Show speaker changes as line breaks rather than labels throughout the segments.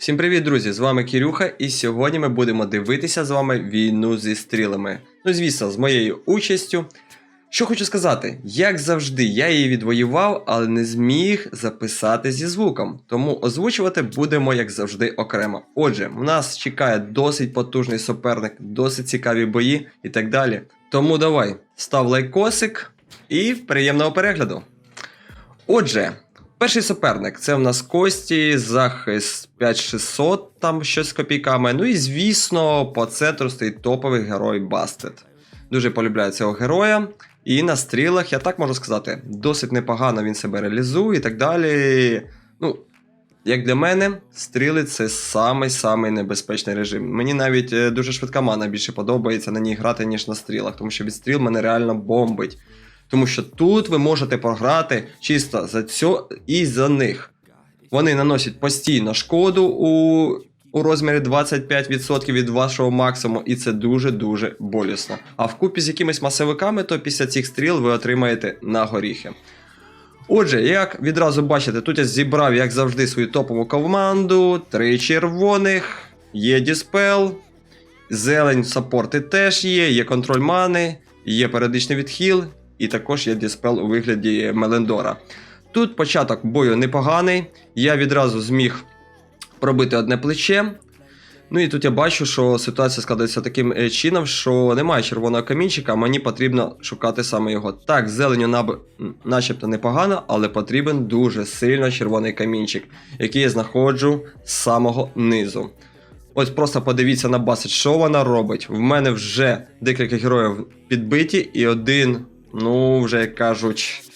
Всім привіт, друзі! З вами Кірюха, і сьогодні ми будемо дивитися з вами війну зі стрілами. Ну, звісно, з моєю участю. Що хочу сказати, як завжди, я її відвоював, але не зміг записати зі звуком. Тому озвучувати будемо, як завжди, окремо. Отже, в нас чекає досить потужний суперник, досить цікаві бої і так далі. Тому давай, став лайкосик і приємного перегляду. Отже, перший суперник це в нас Кості, захист 5600, там щось з копійками. Ну і звісно, по центру стоїть топовий герой Бастет. Дуже полюбляю цього героя. І на стрілах, я так можу сказати, досить непогано він себе реалізує і так далі. Ну, як для мене, стріли це самий-самий небезпечний режим. Мені навіть е, дуже швидка мана більше подобається на ній грати, ніж на стрілах, тому що від стріл мене реально бомбить. Тому що тут ви можете програти чисто за цьо і за них. Вони наносять постійно шкоду у, у розмірі 25% від вашого максимуму, і це дуже-дуже болісно. А вкупі з якимись масовиками, то після цих стріл ви отримаєте на горіхи. Отже, як відразу бачите, тут я зібрав, як завжди, свою топову команду. Три червоних, є діспел, зелень саппорти теж є, є контроль мани, є періодичний відхил, і також є діспел у вигляді Мелендора. Тут початок бою непоганий. Я відразу зміг пробити одне плече. Ну і тут я бачу, що ситуація складається таким е, чином, що немає червоного камінчика, мені потрібно шукати саме його. Так, зеленю наб... начебто непогано, але потрібен дуже сильно червоний камінчик, який я знаходжу з самого низу. Ось просто подивіться на басить, що вона робить. В мене вже декілька героїв підбиті, і один, ну, вже як кажуть,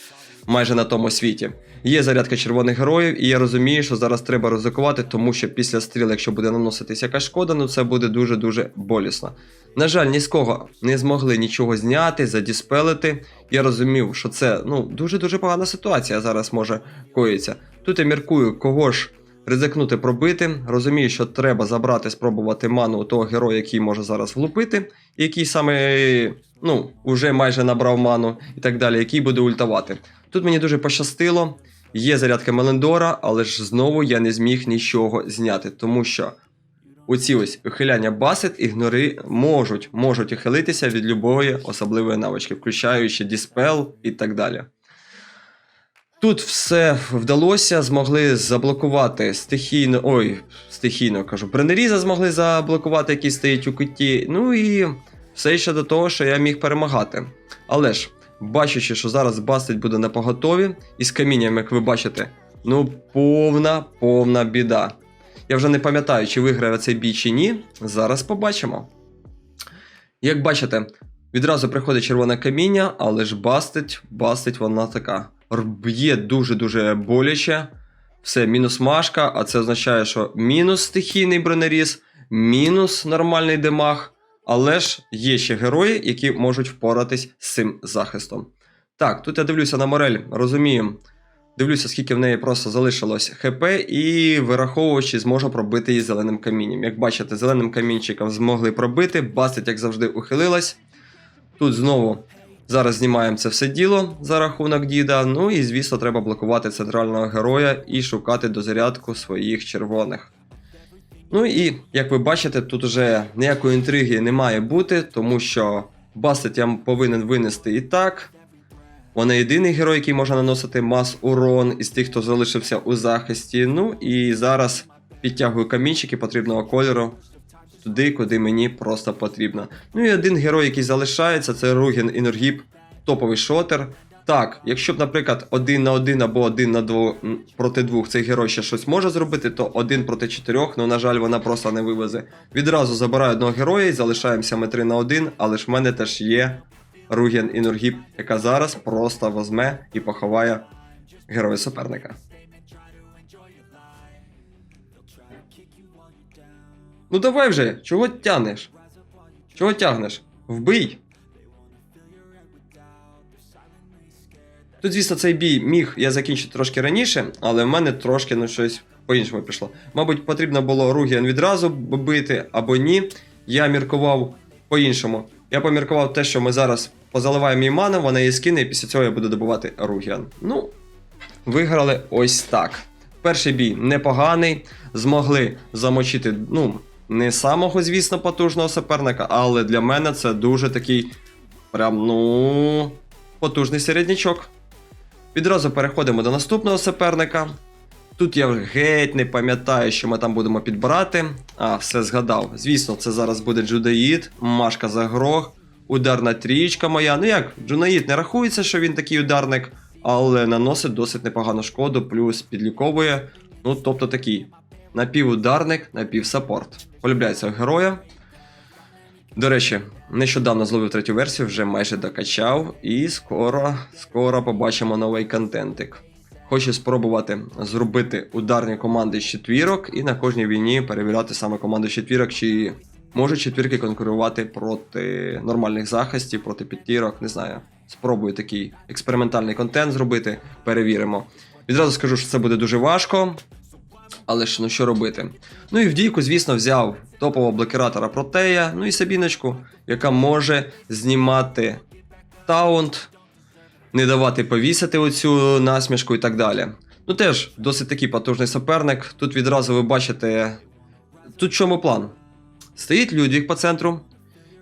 майже на тому світі. Є зарядка червоних героїв, і я розумію, що зараз треба ризикувати, тому що після стріл, якщо буде наноситись якась шкода, ну це буде дуже-дуже болісно. На жаль, ні з кого не змогли нічого зняти, задіспелити. Я розумів, що це ну, дуже-дуже погана ситуація зараз може коїться. Тут я міркую, кого ж ризикнути пробити. Розумію, що треба забрати, спробувати ману у того героя, який може зараз влупити, який саме ну, вже майже набрав ману і так далі, який буде ультавати. Тут мені дуже пощастило. Є зарядка Мелендора, але ж знову я не зміг нічого зняти, тому що оці ось ухиляння басет ігнори можуть, можуть ухилитися від любої особливої навички, включаючи діспел і так далі. Тут все вдалося, змогли заблокувати стихійно. Ой, стихійно кажу, бренеріза змогли заблокувати, який стоїть у куті. Ну і все ще до того, що я міг перемагати. Але ж, бачачи, що зараз бастить буде на поготові, і камінням, як ви бачите, ну повна, повна біда. Я вже не пам'ятаю, чи виграє цей бій чи ні. Зараз побачимо. Як бачите, відразу приходить червоне каміння, але ж бастить, бастить вона така. Б'є дуже-дуже боляче. Все, мінус машка, а це означає, що мінус стихійний бронеріз, мінус нормальний демаг. Але ж є ще герої, які можуть впоратись з цим захистом. Так, тут я дивлюся на Морель, розумію. Дивлюся, скільки в неї просто залишилось ХП, і вираховуючи, зможу пробити її зеленим камінням. Як бачите, зеленим камінчиком змогли пробити, бастить, як завжди, ухилилась. Тут знову зараз знімаємо це все діло за рахунок діда. Ну і, звісно, треба блокувати центрального героя і шукати дозарядку своїх червоних. Ну і як ви бачите, тут уже ніякої інтриги не має бути, тому що Бастет я повинен винести і так. Вона єдиний герой, який може наносити мас урон із тих, хто залишився у захисті. Ну і зараз підтягую камінчики потрібного кольору туди, куди мені просто потрібно. Ну і один герой, який залишається, це Руген Іноргіп, топовий шотер. Так, якщо б, наприклад, один на один або один на дво, м, проти двох цей герой ще щось може зробити, то один проти чотирьох, ну на жаль, вона просто не вивезе. Відразу забираю одного героя і залишаємося ми три на один, але ж в мене теж є Руген Іноргіп, яка зараз просто возьме і поховає героя суперника. Ну давай вже, чого тянеш? Чого тягнеш? Вбий! Тут, звісно, цей бій міг я закінчити трошки раніше, але в мене трошки ну, щось по-іншому пішло. Мабуть, потрібно було Ругіан відразу бити або ні. Я міркував по-іншому. Я поміркував те, що ми зараз позаливаємо її ману, вона її скине, і після цього я буду добувати Ругіан. Ну, виграли ось так. Перший бій непоганий, змогли замочити, ну, не самого, звісно, потужного суперника, але для мене це дуже такий прям, ну, потужний середнячок. Відразу переходимо до наступного суперника. Тут я геть не пам'ятаю, що ми там будемо підбирати. А, все згадав. Звісно, це зараз буде Джудаїд, Машка Загрог, ударна трічка моя. Ну як, Джунаїд не рахується, що він такий ударник, але наносить досить непогану шкоду, плюс підліковує. Ну, тобто такий напівударник, напівсаппорт. Полюбляю цього героя. До речі, нещодавно зловив третю версію, вже майже докачав, і скоро, скоро побачимо новий контентик. Хочу спробувати зробити ударні команди з четвірок і на кожній війні перевіряти саме команди з четвірок, чи можуть четвірки конкурувати проти нормальних захистів, проти п'ятірок, не знаю. Спробую такий експериментальний контент зробити, перевіримо. Відразу скажу, що це буде дуже важко. Але ж ну що робити? Ну і в дійку, звісно, взяв топового блокіратора Протея, ну і Сабіночку, яка може знімати таунт, не давати повісити оцю насмішку і так далі. Ну теж досить такий потужний суперник. Тут відразу ви бачите. Тут в чому план? Стоїть Людвік по центру,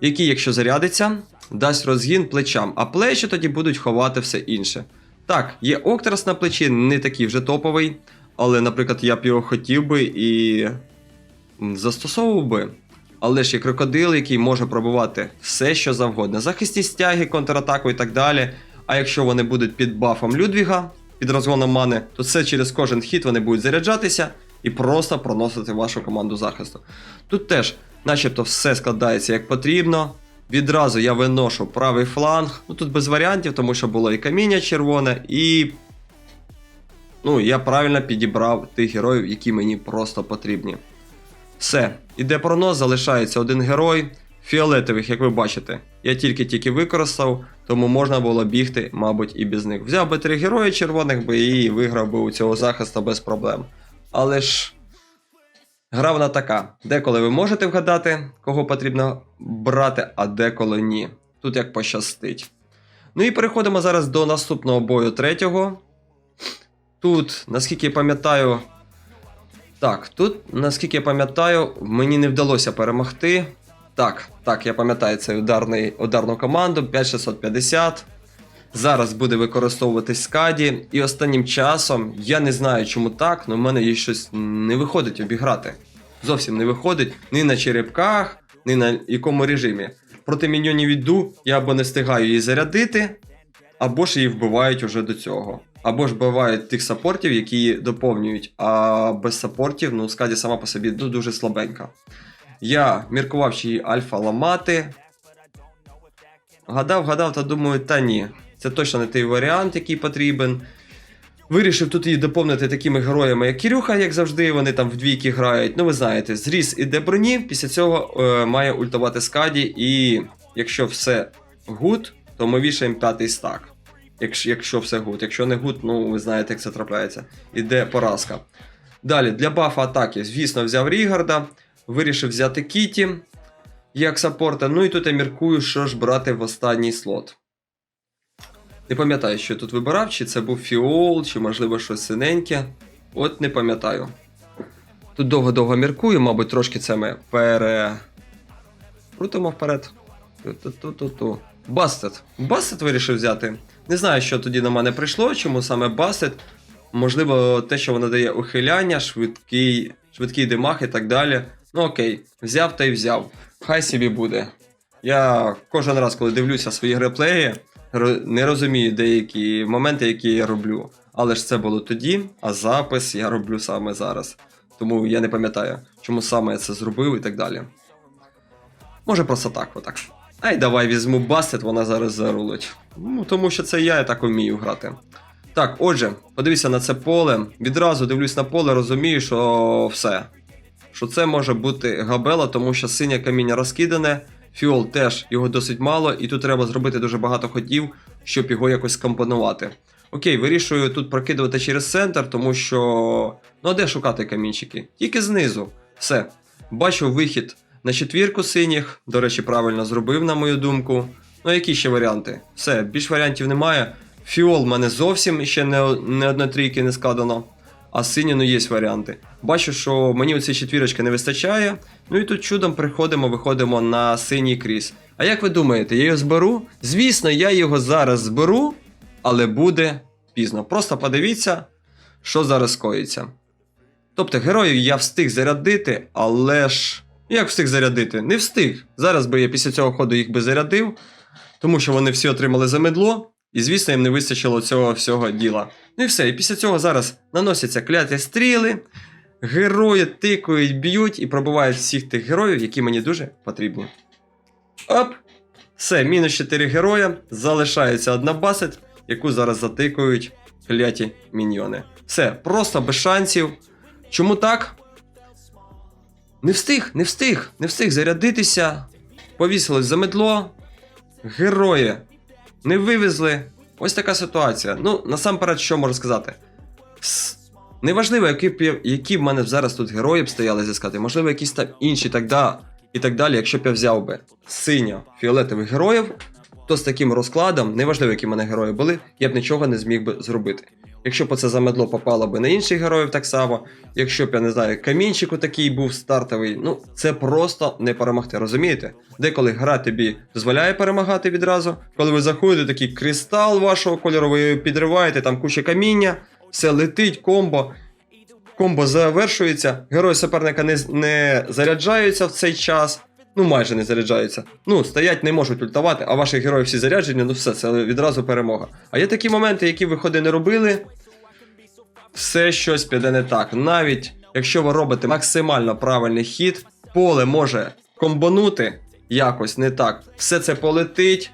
який, якщо зарядиться, дасть розгін плечам, а плечі тоді будуть ховати все інше. Так, є Октерс на плечі, не такий вже топовий, але, наприклад, я б його хотів би і застосовував би. Але ж є крокодил, який може пробувати все, що завгодно. Захисні стяги, контратаку і так далі. А якщо вони будуть під бафом Людвіга, під розгоном мани, то це через кожен хід вони будуть заряджатися і просто проносити вашу команду захисту. Тут теж, начебто, все складається як потрібно. Відразу я виношу правий фланг. Ну тут без варіантів, тому що було і каміння червоне, і. Ну, я правильно підібрав тих героїв, які мені просто потрібні. Все, іде пронос, залишається один герой. Фіолетових, як ви бачите, я тільки-тільки використав, тому можна було бігти, мабуть, і без них. Взяв би три герої червоних би і виграв би у цього захисту без проблем. Але ж гра вона така. Деколи ви можете вгадати, кого потрібно брати, а деколи ні. Тут як пощастить. Ну і переходимо зараз до наступного бою третього. Тут, наскільки я пам'ятаю. Так, тут, наскільки я пам'ятаю, мені не вдалося перемогти. Так, так, я пам'ятаю цей ударний, ударну команду 5650. Зараз буде використовуватись скаді. І останнім часом, я не знаю, чому так, але в мене їй щось не виходить обіграти. Зовсім не виходить ні на черепках, ні на якому режимі. Проти міньйонів йду, я або не встигаю її зарядити, або ж її вбивають уже до цього. Або ж бувають тих саппортів, які її доповнюють, а без саппортів, ну, скаді сама по собі ну, дуже слабенька. Я міркував, чи її альфа ламати. Гадав, гадав, та думаю, та ні. Це точно не той варіант, який потрібен. Вирішив тут її доповнити такими героями, як Кірюха, як завжди, вони там вдвійки грають. Ну, ви знаєте, зріз іде броні, після цього е, має ультувати скаді, і якщо все гуд, то ми вішаємо п'ятий стак. Якщо, якщо все гуд. Якщо не гуд, ну ви знаєте, як це трапляється. Іде поразка. Далі, для бафа атаки, звісно, взяв Рігарда, вирішив взяти Кіті як саппорта. Ну і тут я міркую, що ж брати в останній слот. Не пам'ятаю, що я тут вибирав, чи це був фіол, чи можливо щось синеньке. От не пам'ятаю. Тут довго-довго міркую, мабуть, трошки це ми пере. Крутимо вперед. Бастет. Бастет вирішив взяти. Не знаю, що тоді на мене прийшло, чому саме Бастет. Можливо, те, що воно дає ухиляння, швидкий, швидкий димах і так далі. Ну окей, взяв та й взяв. Хай собі буде. Я кожен раз, коли дивлюся свої реплеї, не розумію деякі моменти, які я роблю. Але ж це було тоді, а запис я роблю саме зараз. Тому я не пам'ятаю, чому саме я це зробив і так далі. Може просто так, отак. Ай, давай візьму бастет, вона зараз зарулить. Ну, тому що це я, я так вмію грати. Так, отже, подивіться на це поле. Відразу дивлюсь на поле, розумію, що все. Що це може бути габела, тому що синє каміння розкидане, фіол теж його досить мало, і тут треба зробити дуже багато ходів, щоб його якось скомпонувати. Окей, вирішую тут прокидувати через центр, тому що. Ну а де шукати камінчики? Тільки знизу. Все. Бачу вихід на четвірку синіх. До речі, правильно зробив, на мою думку. Ну, які ще варіанти? Все, більш варіантів немає. Фіол в мене зовсім ще не, не одної трійки не складено. а сині, ну є варіанти. Бачу, що мені оці четвірочки не вистачає. Ну і тут чудом приходимо, виходимо на синій кріс. А як ви думаєте, я його зберу? Звісно, я його зараз зберу, але буде пізно. Просто подивіться, що зараз коїться. Тобто героїв я встиг зарядити, але ж. Як встиг зарядити? Не встиг. Зараз би я після цього ходу їх би зарядив, тому що вони всі отримали за медло, і звісно, їм не вистачило цього всього діла. Ну і все. І після цього зараз наносяться кляті стріли, герої тикають, б'ють і пробивають всіх тих героїв, які мені дуже потрібні. Оп! Все, мінус 4 героя. Залишається одна басет, яку зараз затикують кляті міньйони. Все, просто без шансів. Чому так? Не встиг, не встиг, не встиг зарядитися. Повісилось за медло. Герої не вивезли. Ось така ситуація. Ну, насамперед, що можу сказати? Неважливо, які які в мене зараз тут герої б стояли зіскати, можливо, якісь там інші так да, і так далі, якщо б я взяв би синьо-фіолетових героїв, то з таким розкладом, неважливо, які в мене герої були, я б нічого не зміг би зробити. Якщо б це замедло попало би на інших героїв так само, якщо б я не знаю, камінчику такий був стартовий, ну це просто не перемогти, розумієте? Деколи гра тобі дозволяє перемагати відразу, коли ви заходите, такий кристал вашого кольору, ви підриваєте, там куча каміння, все летить, комбо. Комбо завершується, герої суперника не, не заряджаються в цей час. Ну, майже не заряджаються. Ну, стоять не можуть ультавати, а ваші герої всі заряджені, ну все, це відразу перемога. А є такі моменти, які ви ходи не робили, все щось піде не так. Навіть якщо ви робите максимально правильний хід, поле може комбонути якось не так. Все це полетить,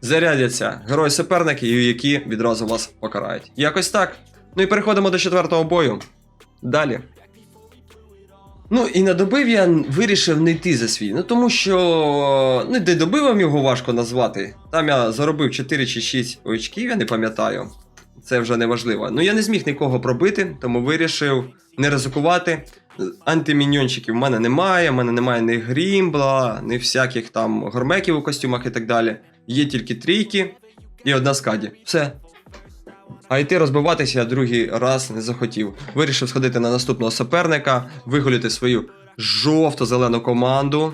зарядяться герої суперники, які відразу вас покарають. Якось так. Ну і переходимо до четвертого бою. Далі. Ну і на добив я вирішив не йти за свій. Ну тому що. Ну, де добивом його важко назвати. Там я заробив 4 чи 6 очків, я не пам'ятаю. Це вже не важливо. Ну я не зміг нікого пробити, тому вирішив не ризикувати. Антиміньйончиків в мене немає, в мене немає ні грімбла, ні всяких там гормеків у костюмах і так далі. Є тільки трійки і одна скаді. Все. А йти розбиватися я другий раз не захотів. Вирішив сходити на наступного суперника, вигулити свою жовто-зелену команду.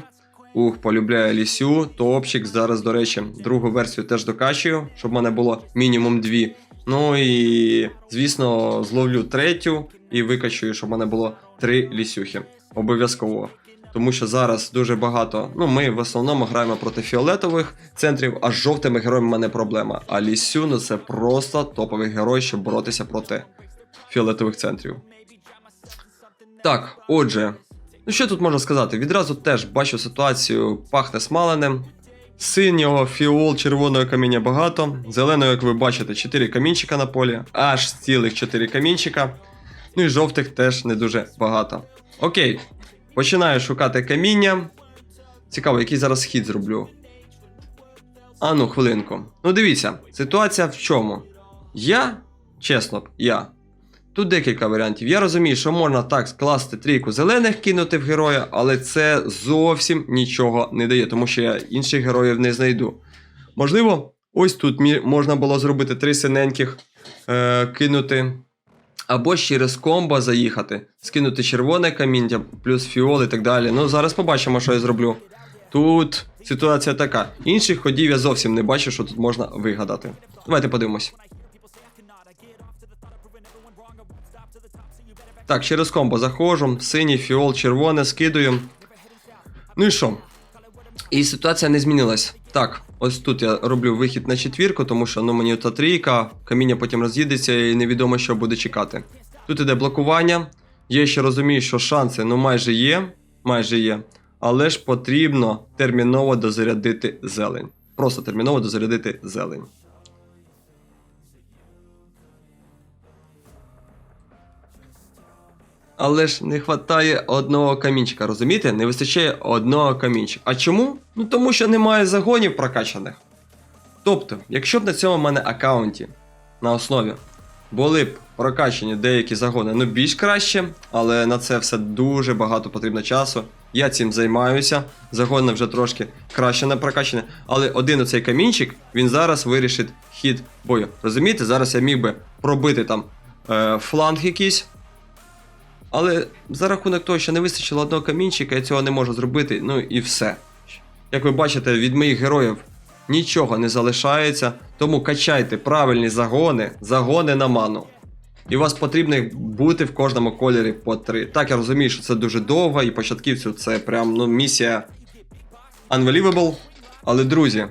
Ух, полюбляю лісю, топчик. Зараз, до речі, другу версію теж докачую, щоб в мене було мінімум дві. Ну і, звісно, зловлю третю і викачую, щоб в мене було три лісюхи. Обов'язково. Тому що зараз дуже багато. Ну, ми в основному граємо проти фіолетових центрів, а з жовтими героями в мене проблема. А Лісю, ну це просто топовий герой, щоб боротися проти фіолетових центрів. Так, отже, ну що тут можна сказати? Відразу теж бачу ситуацію, пахне смаленим. Синього, фіол, червоного каміння багато. Зеленого, як ви бачите, 4 камінчика на полі, аж цілих 4 камінчика. Ну і жовтих теж не дуже багато. Окей, починаю шукати каміння. Цікаво, який зараз хід зроблю. А ну, хвилинку. Ну дивіться, ситуація в чому? Я, чесно, я. Тут декілька варіантів. Я розумію, що можна так скласти трійку зелених кинути в героя, але це зовсім нічого не дає, тому що я інших героїв не знайду. Можливо, ось тут можна було зробити три синеньких е, кинути. Або через комбо заїхати, скинути червоне каміння, плюс фіол і так далі. Ну, зараз побачимо, що я зроблю. Тут ситуація така. Інших ходів я зовсім не бачу, що тут можна вигадати. Давайте подивимось. Так, через комбо заходжу, синій, фіол, червоне, скидую. Ну і що? І ситуація не змінилась. Так, ось тут я роблю вихід на четвірку, тому що ну, мені та трійка, каміння потім роз'їдеться і невідомо, що буде чекати. Тут іде блокування. Я ще розумію, що шанси ну майже є, майже є. Але ж потрібно терміново дозарядити зелень. Просто терміново дозарядити зелень. Але ж не вистачає одного камінчика, розумієте? Не вистачає одного камінчика. А чому? Ну тому що немає загонів прокачаних. Тобто, якщо б на цьому в мене аккаунті на основі були б прокачані деякі загони, ну більш краще, але на це все дуже багато потрібно часу. Я цим займаюся, загони вже трошки краще не прокачані, але один оцей камінчик, він зараз вирішить хід бою. Розумієте, зараз я міг би пробити там е, фланг якийсь, Але за рахунок того, що не вистачило одного камінчика, я цього не можу зробити, ну і все. Як ви бачите, від моїх героїв нічого не залишається, тому качайте правильні загони, загони на ману. І у вас потрібно бути в кожному кольорі по три. Так, я розумію, що це дуже довго, і початківцю це прям ну, місія unbelievable. Але, друзі,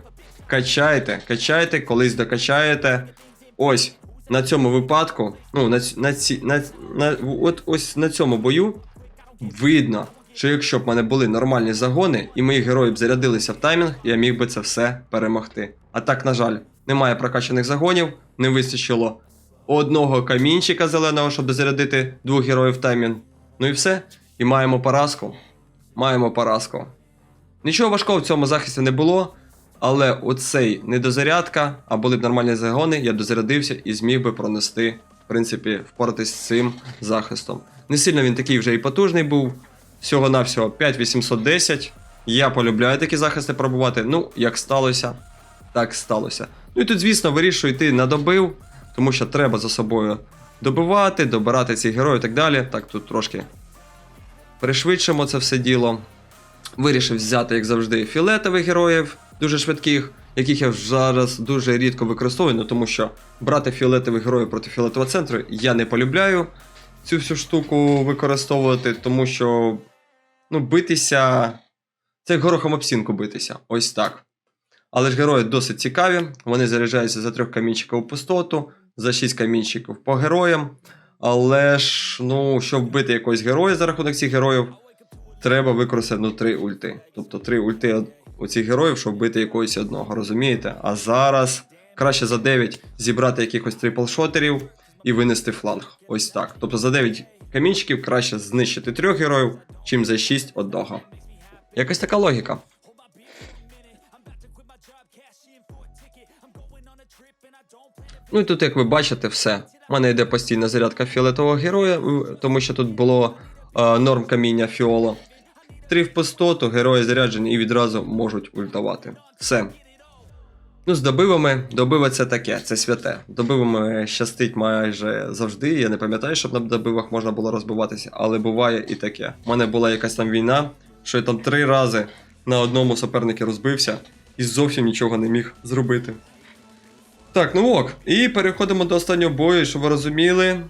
качайте, качайте, колись докачаєте. Ось на цьому випадку, ну, на, на, на, на, от ось на цьому бою видно, що якщо б в мене були нормальні загони і мої герої б зарядилися в таймінг, я міг би це все перемогти. А так, на жаль, немає прокачаних загонів, не вистачило одного камінчика зеленого, щоб зарядити двох героїв в таймінг. Ну і все. І маємо поразку. Маємо поразку. Нічого важкого в цьому захисті не було, але оцей недозарядка, а були б нормальні загони, я дозарядився і зміг би пронести, в принципі, впоратись з цим захистом. Не сильно він такий вже і потужний був. Всього-навсього 5810. Я полюбляю такі захисти пробувати. Ну, як сталося, так сталося. Ну і тут, звісно, вирішую йти на добив, тому що треба за собою добивати, добирати цих героїв і так далі. Так, тут трошки пришвидшимо це все діло. Вирішив взяти, як завжди, фіолетових героїв, дуже швидких, яких я зараз дуже рідко використовую, ну тому що брати фіолетових героїв проти фіолетового центру я не полюбляю цю всю штуку використовувати, тому що ну, битися. Це як горохом об стінку битися. Ось так. Але ж герої досить цікаві. Вони заряджаються за трьох камінчиків у пустоту, за шість камінчиків по героям. Але ж, ну, щоб вбити якогось героя за рахунок цих героїв, треба використати ну, три ульти. Тобто три ульти у цих героїв, щоб вбити якогось одного, розумієте? А зараз краще за 9 зібрати якихось трипл-шотерів і винести фланг. Ось так. Тобто за 9 камінчиків краще знищити трьох героїв, чим за 6 одного. Якась така логіка. Ну і тут, як ви бачите, все. У мене йде постійна зарядка фіолетового героя, тому що тут було е, норм каміння фіоло. Три в пустоту, герої заряджені і відразу можуть ультувати. Все. Ну, з добивами, добива це таке, це святе. Добивами щастить майже завжди. Я не пам'ятаю, щоб на добивах можна було розбиватися, але буває і таке. У мене була якась там війна, що я там три рази на одному супернику розбився і зовсім нічого не міг зробити. Так, ну ок. І переходимо до останнього бою, щоб ви розуміли.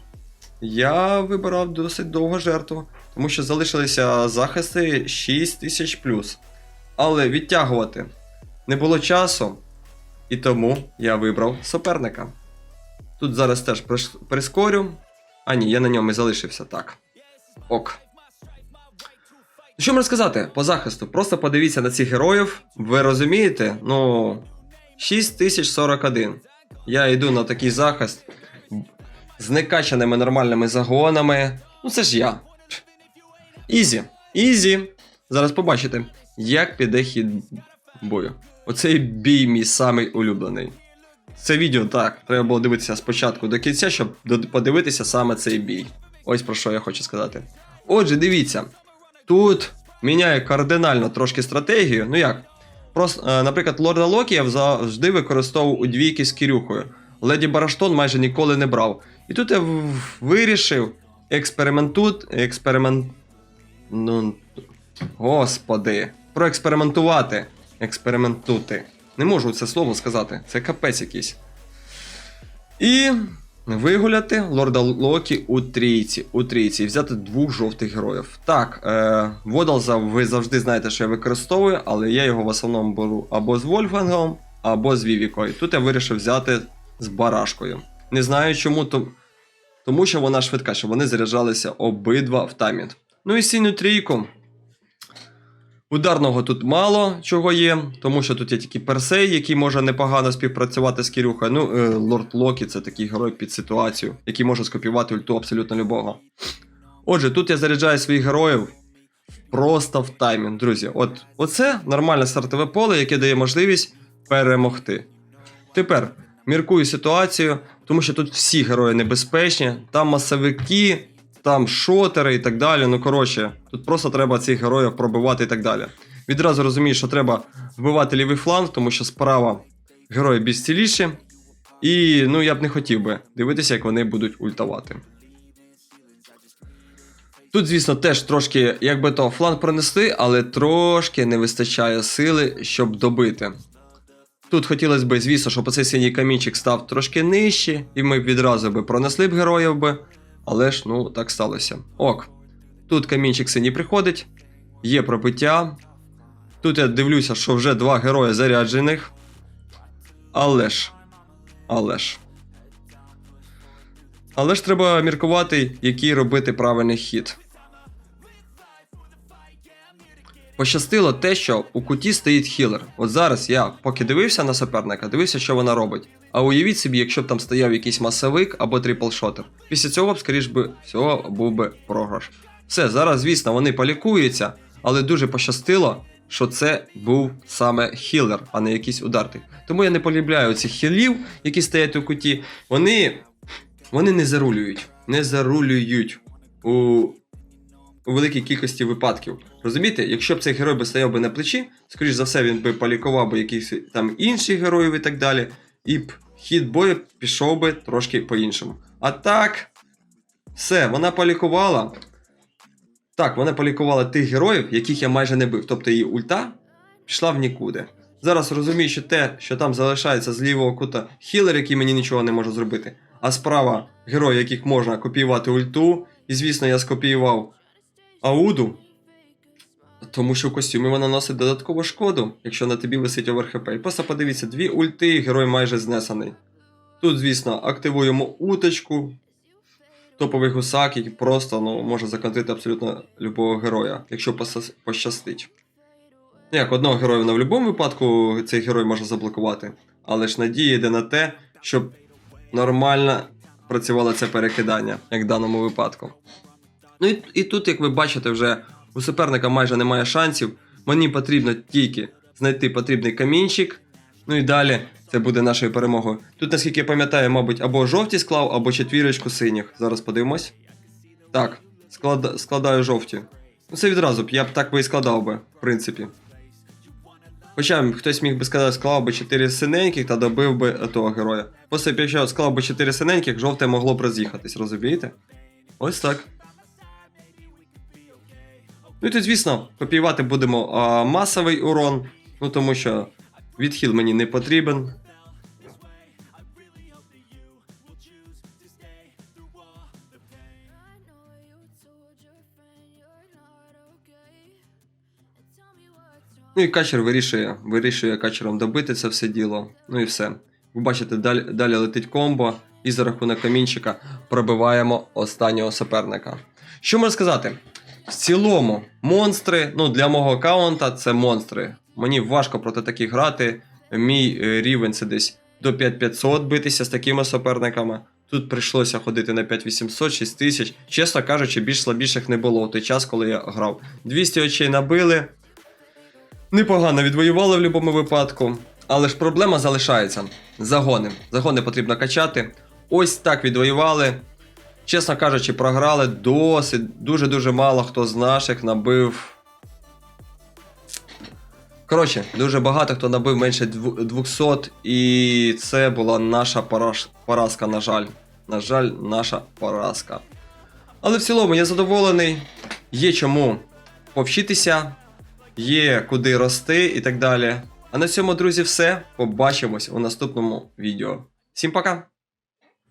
Я вибирав досить довго жертву, тому що залишилися захисти 6000 плюс. Але відтягувати не було часу, і тому я вибрав суперника. Тут зараз теж прискорю. А ні, я на ньому і залишився так. Ок. Що можна сказати по захисту? Просто подивіться на цих героїв. Ви розумієте? Ну. 6041. Я йду на такий захист з некачаними нормальними загонами. Ну це ж я. Ізі. Ізі. Зараз побачите, як піде хід бою. Оцей бій мій самий улюблений. Це відео так, треба було дивитися спочатку до кінця, щоб подивитися саме цей бій. Ось про що я хочу сказати. Отже, дивіться, тут міняю кардинально трошки стратегію. Ну як? Просто, е, наприклад, лорда Локі я завжди використовував у двійки з Кірюхою. Леді Бараштон майже ніколи не брав. І тут я вирішив експериментут. Експеримент. Ну. Господи. Проекспериментувати. Експериментути. Не можу це слово сказати. Це капець якийсь. І вигуляти лорда Локі у трійці. У трійці і взяти двох жовтих героїв. Так, е, Водалза ви завжди знаєте, що я використовую, але я його в основному беру або з Вольфгангом, або з Вівікою. Тут я вирішив взяти з барашкою. Не знаю чому, то, тому що вона швидка, щоб вони заряджалися обидва в таймінг. Ну і синю трійку. Ударного тут мало чого є, тому що тут є тільки Персей, який може непогано співпрацювати з Кірюхою. Ну, е, Лорд Локі це такий герой під ситуацію, який може скопіювати ульту абсолютно любого. Отже, тут я заряджаю своїх героїв просто в таймінг, друзі. От, оце нормальне стартове поле, яке дає можливість перемогти. Тепер міркую ситуацію, тому що тут всі герої небезпечні, там масовики, там шотери і так далі. Ну коротше, тут просто треба цих героїв пробивати і так далі. Відразу розумію, що треба вбивати лівий фланг, тому що справа герої більш ціліші. І ну я б не хотів би дивитися, як вони будуть ультавати. Тут, звісно, теж трошки, як би то, фланг пронесли, але трошки не вистачає сили, щоб добити. Тут хотілося б, звісно, щоб оцей синій камінчик став трошки нижче, і ми б відразу би пронесли б героїв би. Але ж, ну, так сталося. Ок. Тут камінчик синій приходить, є пробиття. Тут я дивлюся, що вже два герої заряджених. Але ж. Але ж. Але ж треба міркувати, який робити правильний хід. Пощастило те, що у куті стоїть хілер. От зараз я, поки дивився на суперника, дивився, що вона робить. А уявіть собі, якщо б там стояв якийсь масовик або тріплшотер. Після цього б, скоріш би, всього був би програш. Все, зараз, звісно, вони полікуються, але дуже пощастило, що це був саме хілер, а не якийсь ударник. Тому я не полюбляю цих хілів, які стоять у куті. Вони, вони не зарулюють. Не зарулюють у, у великій кількості випадків. Розумієте, якщо б цей герой би стояв би на плечі, скоріш за все, він би полікував би якихось там інших героїв і так далі, і б хід бою пішов би трошки по-іншому. А так, все, вона полікувала. Так, вона полікувала тих героїв, яких я майже не бив. Тобто її ульта пішла в нікуди. Зараз розумію, що те, що там залишається з лівого кута хілер, який мені нічого не може зробити. А справа герої, яких можна копіювати ульту. І звісно, я скопіював Ауду. Тому що в костюмі вона носить додаткову шкоду, якщо на тобі висить оверхп. І просто подивіться, дві ульти, герой майже знесений. Тут, звісно, активуємо уточку. Топовий гусак, який просто ну, може законтрити абсолютно любого героя, якщо пощастить. Як одного героя на в будь-якому випадку цей герой може заблокувати, але ж надія йде на те, щоб нормально працювало це перекидання, як в даному випадку. Ну і, і тут, як ви бачите, вже у суперника майже немає шансів. Мені потрібно тільки знайти потрібний камінчик. Ну і далі це буде нашою перемогою. Тут, наскільки я пам'ятаю, мабуть, або жовті склав, або четвірочку синіх. Зараз подивимось. Так, склад... складаю жовті. Ну це відразу б, я б так би і складав би, в принципі. Хоча хтось міг би сказати, склав би 4 синеньких та добив би того героя. Просто якщо склав би 4 синеньких, жовте могло б роз'їхатись, розумієте? Ось так. Ну і тут, звісно, копіювати будемо а, масовий урон, ну тому що відхил мені не потрібен. Ну і качер вирішує, вирішує качером добити це все діло. Ну і все. Ви бачите, далі, далі летить комбо, і за рахунок камінчика пробиваємо останнього суперника. Що можна сказати? В цілому, монстри, ну для мого аккаунта це монстри. Мені важко проти таких грати. Мій е, рівень це десь до 5500 битися з такими суперниками. Тут прийшлося ходити на 5800, 6000. Чесно кажучи, більш слабіших не було в той час, коли я грав. 200 очей набили. Непогано відвоювали в будь-якому випадку. Але ж проблема залишається. Загони. Загони потрібно качати. Ось так відвоювали. Чесно кажучи, програли досить. Дуже-дуже мало хто з наших набив. Коротше, дуже багато хто набив менше 200, і це була наша поразка, на жаль. На жаль, наша поразка. Але в цілому я задоволений. Є чому повчитися, є куди рости і так далі. А на цьому, друзі, все. Побачимось у наступному відео. Всім пока!